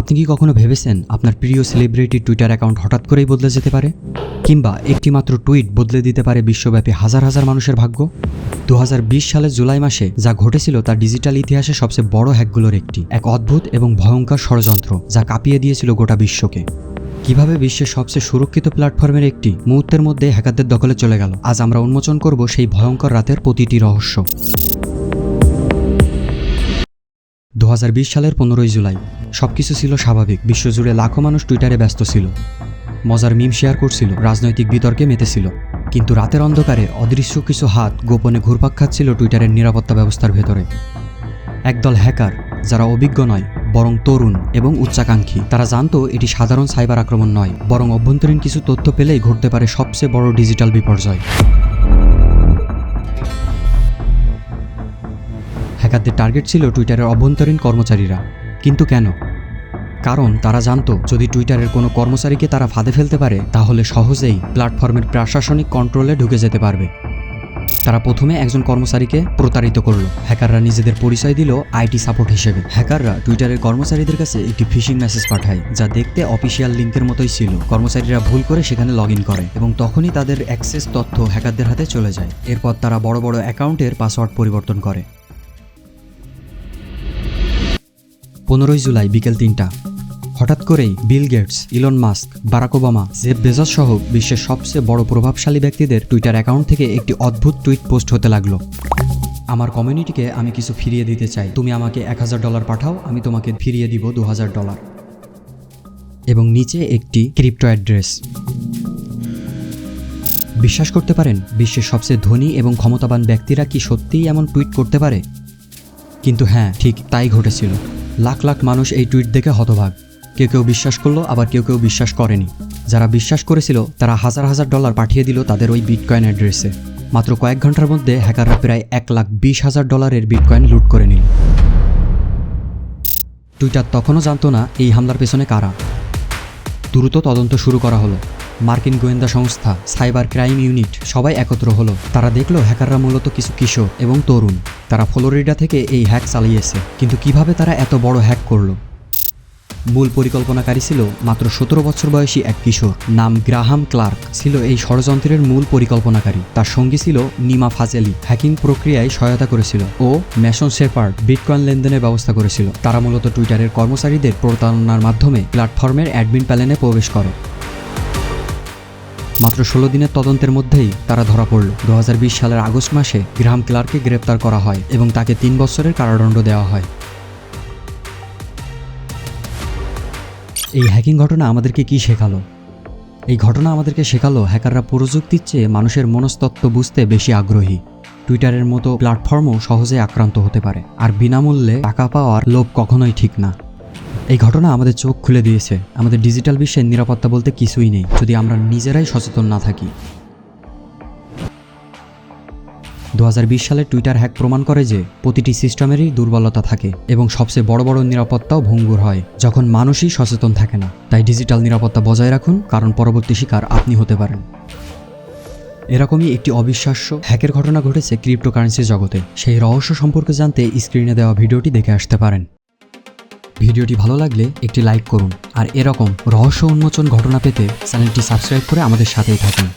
আপনি কি কখনো ভেবেছেন আপনার প্রিয় সেলিব্রিটি টুইটার অ্যাকাউন্ট হঠাৎ করেই বদলে যেতে পারে? কিংবা একটি মাত্র টুইট বদলে দিতে পারে বিশ্বব্যাপী হাজার হাজার মানুষের ভাগ্য? দু হাজার বিশ সালের জুলাই মাসে যা ঘটেছিল তা ডিজিটাল ইতিহাসে সবচেয়ে বড় হ্যাকগুলোর একটি। এক অদ্ভুত এবং ভয়ঙ্কর ষড়যন্ত্র যা কাঁপিয়ে দিয়েছিল গোটা বিশ্বকে। কীভাবে বিশ্বের সবচেয়ে সুরক্ষিত প্ল্যাটফর্মের একটি মুহূর্তের মধ্যে হ্যাকারদের দখলে চলে গেল? আজ আমরা উন্মোচন করব সেই ভয়ঙ্কর রাতের প্রতিটি রহস্য। দু হাজার বিশ সালের পনেরোই জুলাই। সবকিছু ছিল স্বাভাবিক। বিশ্বজুড়ে লাখো মানুষ টুইটারে ব্যস্ত ছিল। মজার মিম শেয়ার করছিল, রাজনৈতিক বিতর্কে মেতেছিল। কিন্তু রাতের অন্ধকারে অদৃশ্য কিছু হাত গোপনে ঘুরপাক খাচ্ছিল টুইটারের নিরাপত্তা ব্যবস্থার ভেতরে। একদল হ্যাকার, যারা অভিজ্ঞ নয়, বরং তরুণ এবং উচ্চাকাঙ্ক্ষী। তারা জানতো, এটি সাধারণ সাইবার আক্রমণ নয়, বরং অভ্যন্তরীণ কিছু তথ্য পেলেই ঘটতে পারে সবচেয়ে বড় ডিজিটাল বিপর্যয়। হ্যাকারদের টার্গেট ছিল টুইটারের অভ্যন্তরীণ কর্মচারীরা। কিন্তু কেন? কারণ তারা জানতো, যদি টুইটারের কোনো কর্মচারীকে তারা ফাঁদে ফেলতে পারে, তাহলে সহজেই প্ল্যাটফর্মের প্রশাসনিক কন্ট্রোলে ঢুকে যেতে পারবে। তারা প্রথমে একজন কর্মচারীকে প্রতারিত করল। হ্যাকাররা নিজেদের পরিচয় দিল আইটি সাপোর্ট হিসেবে। হ্যাকাররা টুইটারের কর্মচারীদের কাছে একটি ফিশিং মেসেজ পাঠায়, যা দেখতে অফিসিয়াল লিঙ্কের মতোই ছিল। কর্মচারীরা ভুল করে সেখানে লগ করে এবং তখনই তাদের অ্যাক্সেস তথ্য হ্যাকারদের হাতে চলে যায়। এরপর তারা বড় বড় অ্যাকাউন্টের পাসওয়ার্ড পরিবর্তন করে। পনেরোই জুলাই বিকেল তিনটা। হঠাৎ করেই Bill Gates, Elon Musk, Barack Obama Jeff Bezos সহ বিশ্বের সবচেয়ে বড় প্রভাবশালী ব্যক্তিদের টুইটার অ্যাকাউন্ট থেকে একটি অদ্ভুত টুইট পোস্ট হতে লাগল। আমার কমিউনিটিকে আমি কিছু ফিরিয়ে দিতে চাই। তুমি আমাকে এক হাজার ডলার পাঠাও, আমি তোমাকে ফিরিয়ে দিব দু হাজার ডলার। এবং নিচে একটি ক্রিপ্টো অ্যাড্রেস। বিশ্বাস করতে পারেন, বিশ্বের সবচেয়ে ধনী এবং ক্ষমতাবান ব্যক্তিরা কি সত্যিই এমন টুইট করতে পারে? কিন্তু হ্যাঁ ঠিক তাই ঘটেছিল। লাখ লাখ মানুষ এই টুইট দেখে হতভাগ। কেউ কেউ বিশ্বাস করল, আবার কেউ কেউ বিশ্বাস করেনি। যারা বিশ্বাস করেছিল, তারা হাজার হাজার ডলার পাঠিয়ে দিল তাদের ওই বিটকয়েন অ্যাড্রেসে মাত্র কয়েক ঘণ্টার মধ্যে হ্যাকাররা প্রায় এক লাখ বিশ হাজার ডলারের বিটকয়েন লুট করে নিল। টুইটার তখনও জানতো না, এই হামলার পেছনে কারা। দ্রুত তদন্ত শুরু করা হলো। মার্কিন গোয়েন্দা সংস্থা সাইবার ক্রাইম ইউনিট সবাই একত্র হলো। তারা দেখল হ্যাকাররা মূলত কিছু কিশোর এবং তরুণ। তারা ফ্লোরিডা থেকে এই হ্যাক চালিয়েছে। কিন্তু কীভাবে তারা এত বড় হ্যাক করল? মূল পরিকল্পনাকারী ছিল মাত্র সতেরো বছর বয়সী এক কিশোর। নাম গ্রাহাম ক্লার্ক ছিল এই ষড়যন্ত্রের মূল পরিকল্পনাকারী। তার সঙ্গী ছিল নিমা ফাজেলি। হ্যাকিং প্রক্রিয়ায় সহায়তা করেছিল ও ম্যাশন শেপার্ড বিটকয়েন লেনদেনের ব্যবস্থা করেছিল। তারা মূলত টুইটারের কর্মচারীদের প্রতারণার মাধ্যমে প্ল্যাটফর্মের অ্যাডমিন প্যানেলে প্রবেশ করে। মাত্র ষোলো দিনের তদন্তের মধ্যেই তারা ধরা পড়ল। দু হাজার বিশ সালের আগস্ট মাসে গ্রাহাম ক্লার্ককে গ্রেপ্তার করা হয় এবং তাকে তিন বছরের কারাদণ্ড দেওয়া হয়। এই হ্যাকিং ঘটনা আমাদেরকে কি শেখালো? এই ঘটনা আমাদেরকে শেখালো হ্যাকাররা প্রযুক্তির চেয়ে মানুষের মনস্তত্ত্ব বুঝতে বেশি আগ্রহী। টুইটারের মতো প্ল্যাটফর্মও সহজে আক্রান্ত হতে পারে। আর বিনামূল্যে টাকা পাওয়ার লোভ কখনোই ঠিক না। এই ঘটনা আমাদের চোখ খুলে দিয়েছে। আমাদের ডিজিটাল বিশ্বের নিরাপত্তা বলতে কিছুই নেই। যদি আমরা নিজেরাই সচেতন না থাকি। দু হাজার বিশ সালে টুইটার হ্যাক প্রমাণ করে যে প্রতিটি সিস্টেমেরই দুর্বলতা থাকে এবং সবচেয়ে বড় বড় নিরাপত্তাও ভঙ্গুর হয়, যখন মানুষই সচেতন থাকে না। তাই ডিজিটাল নিরাপত্তা বজায় রাখুন, কারণ পরবর্তী শিকার আপনি হতে পারেন। এরকমই একটি অবিশ্বাস্য হ্যাকের ঘটনা ঘটেছে ক্রিপ্টোকারেন্সি জগতে। সেই রহস্য সম্পর্কে জানতে স্ক্রিনে দেওয়া ভিডিওটি দেখে আসতে পারেন। ভিডিওটি ভালো লাগলে একটি লাইক করুন। আর এরকম রহস্য উন্মোচন ঘটনা পেতে চ্যানেলটি সাবস্ক্রাইব করে আমাদের সাথেই থাকুন।